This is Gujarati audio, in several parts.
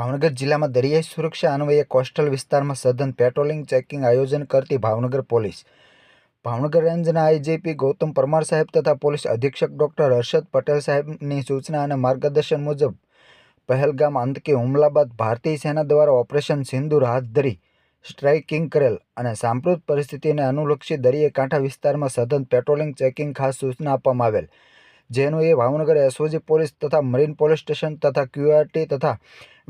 ભાવનગર જિલ્લામાં દરિયાઈ સુરક્ષા અન્વયે કોસ્ટલ વિસ્તારમાં સઘન પેટ્રોલિંગ ચેકિંગ આયોજન કરતી ભાવનગર પોલીસ. ભાવનગર રેન્જના આઈજીપી ગૌતમ પરમાર સાહેબ તથા પોલીસ અધિક્ષક ડોક્ટર હર્ષદ પટેલ સાહેબની સૂચના અને માર્ગદર્શન મુજબ પહેલગામ આતંકી હુમલા બાદ ભારતીય સેના દ્વારા ઓપરેશન સિંદુર હાથ ધરી સ્ટ્રાઇકિંગ કરેલ અને સાંપ્રત પરિસ્થિતિને અનુલક્ષી દરિયાઈ કાંઠા વિસ્તારમાં સઘન પેટ્રોલિંગ ચેકિંગ ખાસ સૂચના આપવામાં આવેલ. જેનું એ ભાવનગર એસઓજી પોલીસ તથા મરીન પોલીસ સ્ટેશન તથા ક્યુઆરટી તથા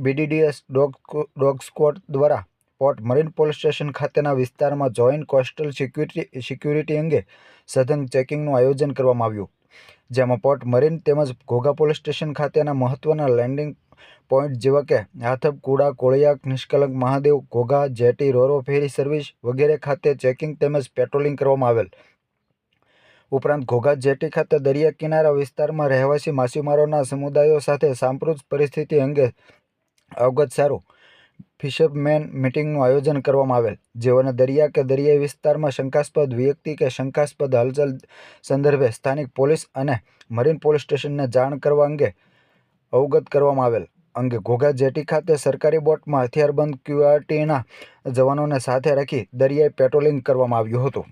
બીડીડીએસ ડોગ ડોગ સ્ક્વોડ દ્વારા પોર્ટ મરીન પોલીસ સ્ટેશન ખાતેના વિસ્તારમાં જોઈન્ટ કોસ્ટલ સિક્યુરિટી સિક્યુરિટી અંગે સઘન ચેકિંગનું આયોજન કરવામાં આવ્યું. જેમાં પોર્ટ મરીન તેમજ ઘોઘા પોલીસ સ્ટેશન ખાતેના મહત્વના લેન્ડિંગ પોઈન્ટ જેવા કે Hathab, Kuda, Koliyak, Nishkalank, Mahadev, Ghogha, jetty, roro, ferry service વગેરે ખાતે ચેકિંગ તેમજ પેટ્રોલિંગ કરવામાં આવેલ. ઉપરાંત ઘોઘા જેટી ખાતે દરિયા કિનારા વિસ્તારમાં રહેવાસી માછીમારોના સમુદાયો સાથે સાંપ્રત પરિસ્થિતિ અંગે અવગત સારું ફિશરમેન મિટિંગનું આયોજન કરવામાં આવેલ, જેઓને દરિયા કે દરિયાઈ વિસ્તારમાં શંકાસ્પદ વ્યક્તિ કે શંકાસ્પદ હલચલ સંદર્ભે સ્થાનિક પોલીસ અને મરીન પોલીસ સ્ટેશનને જાણ કરવા અંગે અવગત કરવામાં આવેલ. અંગે ઘોઘા જેટી ખાતે સરકારી બોટમાં હથિયારબંધ ક્યુઆરટીના જવાનોને સાથે રાખી દરિયાઈ પેટ્રોલિંગ કરવામાં આવ્યું હતું.